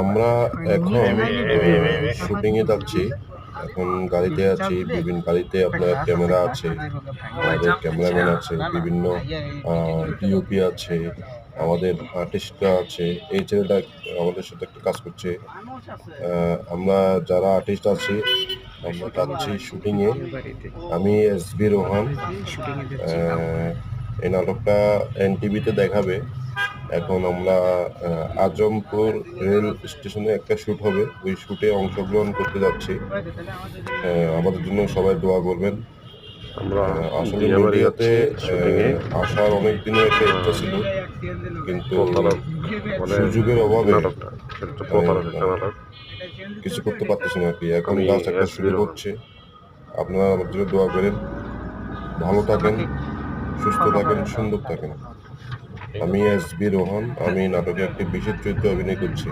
আমরা এখন শুটিংয়ে যাচ্ছি এখন গাড়িতে আছি বিভিন্ন গাড়িতে আপনার ক্যামেরা আছে আমাদের ক্যামেরাম্যান আছে বিভিন্ন ডিওপি আছে আমাদের আর্টিস্টরা আছে এই ছেলেটা আমাদের সাথে একটা কাজ করছে আমরা যারা আর্টিস্ট আছি আমরা যাচ্ছি শুটিংয়ে আমি এস বি রোহান এই নাটকটা এনটিভিতে দেখাবে এখন আমরা আজমপুর রেল স্টেশনে একটা শ্যুট হবে। ওই শ্যুটে অংশগ্রহণ করতে যাচ্ছি। আমাদের জন্য সবাই দোয়া করবেন। আসলে মিডিয়াতে আসার অনেক দিনের একটা ইচ্ছা ছিল কিন্তু মানে সুযোগের অভাবে কিছু করতে পারতেছি না আর কি। এখন কাজ একটা শুরু হচ্ছে আপনারা আমার জন্য দোয়া করেন। ভালো থাকেন সুস্থ থাকেন সুন্দর থাকেন। আমি এস বি রোহন আমি নাটকে একটি বিশেষ চরিত্রে অভিনয় করছি।